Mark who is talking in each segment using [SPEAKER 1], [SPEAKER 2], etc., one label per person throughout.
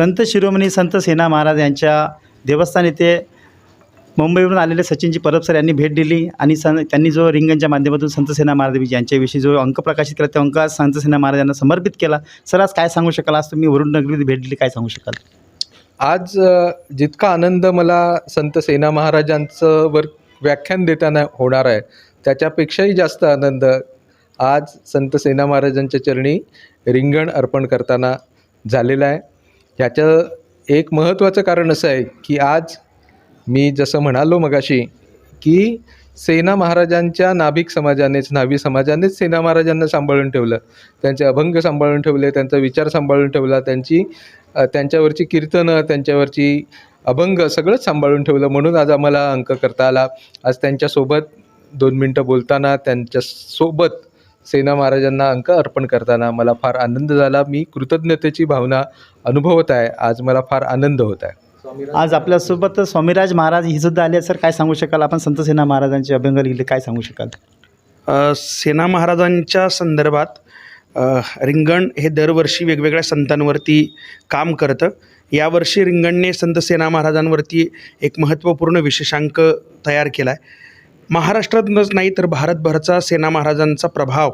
[SPEAKER 1] संत शिरोमणी संत सेना महाराज यांच्या देवस्थान येथे मुंबईवरून आलेले सचिनजी परबसर यांनी भेट दिली आणि सन त्यांनी जो रिंगणच्या माध्यमातून संत सेना महाराज यांच्याविषयी जो अंक प्रकाशित केला त्या अंक आज संत सेना महाराजांना समर्पित केला. सर आज काय सांगू शकाल? आज तुम्ही वरुण नगरीत भेट दिली काय सांगू शकाल?
[SPEAKER 2] आज जितका आनंद मला संत सेना महाराजांचं वर व्याख्यान देताना होणार आहे त्याच्यापेक्षाही जास्त आनंद आज संत सेना महाराजांच्या चरणी रिंगण अर्पण करताना झालेला आहे. ह्याचं एक महत्त्वाचं कारण असं आहे की आज मी जसं म्हणालो मगाशी की सेना महाराजांच्या नाभिक समाजानेच नाभी समाजानेच सेना महाराजांना सांभाळून ठेवलं. त्यांचे अभंग सांभाळून ठेवले त्यांचा विचार सांभाळून ठेवला त्यांची त्यांच्यावरची कीर्तनं त्यांच्यावरची अभंग सगळंच सांभाळून ठेवलं. म्हणून आज आम्हाला अंक करता आला. आज त्यांच्यासोबत दोन मिनटं बोलताना त्यांच्यासोबत सेना महाराजांना अंक अर्पण करताना मला फार आनंद झाला. मी कृतज्ञतेची भावना अनुभवत आहे. आज मला फार आनंद होत आहे.
[SPEAKER 1] आज आपल्यासोबत स्वामीराज महाराज ही सुद्धा आले आहेत. सर काय सांगू शकाल? आपण संत सेना महाराजांचे अभ्यंग लिहिले. काय सांगू शकाल?
[SPEAKER 3] अ, सेना महाराजांच्या संदर्भात अ, रिंगण हे दरवर्षी वेगवेगळ्या संतांवरती काम करतं. यावर्षी रिंगणने संत सेना महाराजांवरती एक महत्त्वपूर्ण विशेषांक तयार केला आहे महाराष्ट्रातच नाही तर भारतभरचा सेना महाराजांचा प्रभाव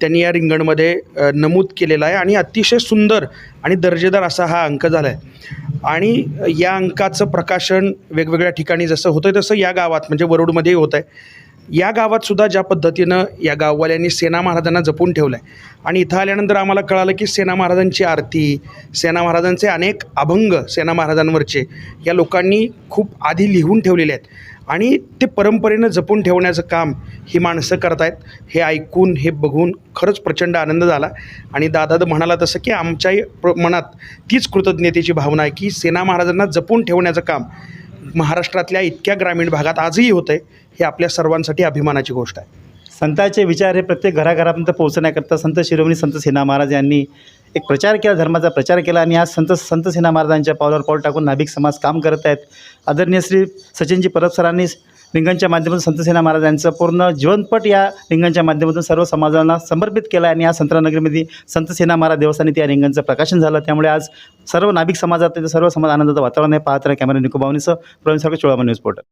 [SPEAKER 3] त्यांनी या रिंगणमध्ये नमूद केलेला आहे. आणि अतिशय सुंदर आणि दर्जेदार असा हा अंक झाला आहे आणि या अंकाचं प्रकाशन वेगवेगळ्या ठिकाणी जसं होतं तसं या गावात म्हणजे वरुडमध्येही होतं आहे या गावात सुद्धा ज्या पद्धतीनं या गाववाल्यांनी सेना महाराजांना जपून ठेवलं आहे आणि इथं आल्यानंतर आम्हाला कळालं की सेना महाराजांची आरती सेना महाराजांचे अनेक अभंग सेना महाराजांवरचे या लोकांनी खूप आधी लिहून ठेवलेले आहेत. आणि ते परंपरेनं जपून ठेवण्याचं काम ही माणसं करतायत हे ऐकून हे बघून खरंच प्रचंड आनंद झाला. आणि दादा म्हणाला तसं की आमच्याही प्र- मनात तीच कृतज्ञतेची भावना आहे की सेना महाराजांना जपून ठेवण्याचं काम महाराष्ट्रातल्या इतक्या ग्रामीण भागात आजही होतं आहे हे आपल्या सर्वांसाठी अभिमानाची गोष्ट आहे.
[SPEAKER 1] संतांचे विचार हे प्रत्येक घराघरापर्यंत पोहोचण्याकरता संत शिरोमणी संत सेना महाराज यांनी एक प्रचार केला धर्माचा प्रचार केला आणि आज संत संत सेना महाराजांच्या पावलावर पाऊल टाकून नाभिक समाज काम करत आहेत. आदरणीय श्री सचिनजी परब सरांनी रिंगणच्या माध्यमातून संतसेना महाराजांचं पूर्ण जीवनपट या रिंगणच्या माध्यमातून सर्व समाजाला समर्पित केला आणि या संतरानगरीमध्ये संतसेना महाराज देवस्थानी त्या रिंगणचं प्रकाशन झालं. त्यामुळे आज सर्व नाभिक समाजात सर्व समाज आनंदाचं वातावरण आहे. पाहत राहा कॅमेरा निकोबावनीसह प्रवीण सारखं चोळामा न्यूज पोर्टल.